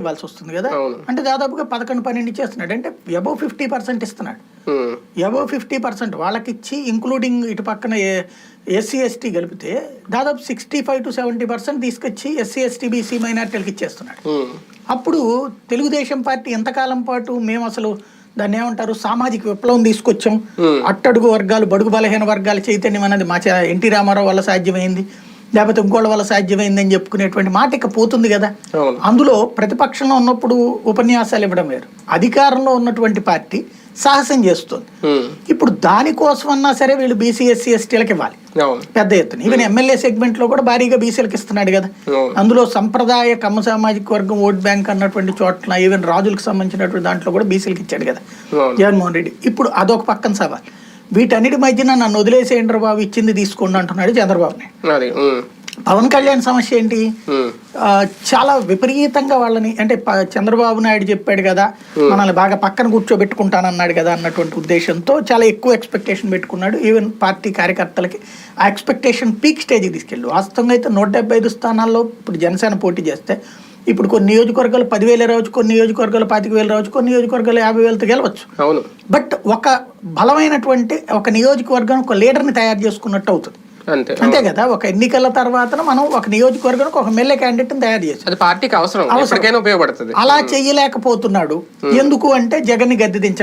ఇవ్వాల్సి వస్తుంది కదా. అంటే దాదాపుగా పదకొండు పన్నెండు ఇచ్చేస్తున్నాడు. అంటే అబౌవ్ ఫిఫ్టీ పర్సెంట్ ఇస్తున్నాడు. అబౌవ్ ఫిఫ్టీ పర్సెంట్ వాళ్ళకి ఇచ్చి ఇంక్లూడింగ్ ఇటు పక్కన ఎస్సీ ఎస్టీ కలిపితే దాదాపు sixty five to seventy percent తీసుకొచ్చి ఎస్సీ ఎస్టీ బీసీ మైనార్టీలకు ఇచ్చేస్తున్నాడు. అప్పుడు తెలుగుదేశం పార్టీ ఎంతకాలం పాటు మేము అసలు దాన్ని ఏమంటారు సామాజిక విప్లవం తీసుకొచ్చాం. అట్టడుగు వర్గాలు బడుగు బలహీన వర్గాల చైతన్యం అనేది మా ఎన్టీ రామారావు వల్ల సాధ్యమైంది. లేకపోతే ఇంకోళ్ళ వల్ల సాధ్యమైంది అని చెప్పుకునేటువంటి మాట ఇక పోతుంది కదా. అందులో ప్రతిపక్షంలో ఉన్నప్పుడు ఉపన్యాసాలు ఇవ్వడం వేరు. అధికారంలో ఉన్నటువంటి పార్టీ సాహసం చేస్తుంది. ఇప్పుడు దానికోసమన్నా సరే వీళ్ళు బీసీ ఎస్సీ ఎస్టీలకు ఇవ్వాలి. పెద్ద ఎత్తున. ఈవెన్ ఎమ్మెల్యే సెగ్మెంట్లో కూడా భారీగా బీసీలకు ఇస్తున్నాడు కదా. అందులో సంప్రదాయ కమ్మ సామాజిక వర్గం ఓట్ బ్యాంక్ అన్నటువంటి చోట్ల ఈవెన్ రాజులకు సంబంధించినటువంటి దాంట్లో కూడా బీసీలకు ఇచ్చాడు కదా. జగన్మోహన్ రెడ్డి. ఇప్పుడు అదొక పక్కన సవాల్. వీటన్నిటి మధ్యన నన్ను వదిలేసేయండి బాబు ఇచ్చింది తీసుకోండి అంటున్నాడు చంద్రబాబు నాయుడు పవన్ కళ్యాణ్ సమస్య ఏంటి? చాలా విపరీతంగా వాళ్ళని అంటే చంద్రబాబు నాయుడు చెప్పాడు కదా మనల్ని బాగా పక్కన కూర్చోబెట్టుకుంటానన్నాడు కదా అన్నటువంటి ఉద్దేశంతో చాలా ఎక్కువ ఎక్స్పెక్టేషన్ పెట్టుకున్నాడు. ఈవెన్ పార్టీ కార్యకర్తలకి ఆ ఎక్స్పెక్టేషన్ పీక్ స్టేజ్కి తీసుకెళ్ళి వాస్తవంగా అయితే నూట డెబ్బై ఐదు స్థానాల్లో ఇప్పుడు జనసేన పోటీ చేస్తే ఇప్పుడు కొన్ని నియోజకవర్గాలు పదివేలు రావచ్చు కొన్ని నియోజకవర్గాలు పాతిక వేలు రావచ్చు కొన్ని నియోజకవర్గాలు యాభై వేలతో గెలవచ్చు. అవును. బట్ ఒక బలమైనటువంటి ఒక నియోజకవర్గం ఒక లీడర్ని తయారు చేసుకున్నట్టు అవుతుంది. అంతే. అంతే కదా? ఒక ఎన్నికల తర్వాత మనం ఒక నియోజకవర్గానికి ఒక ఎమ్మెల్యే క్యాండిడేట్ని తయారు చేసాం అది పార్టీకి అవసరం. ఎప్పటికైనా ఉపయోగపడుతుంది. అలా చెయ్యలేకపోతున్నాడు ఎందుకు అంటే జగన్ గద్దె దించ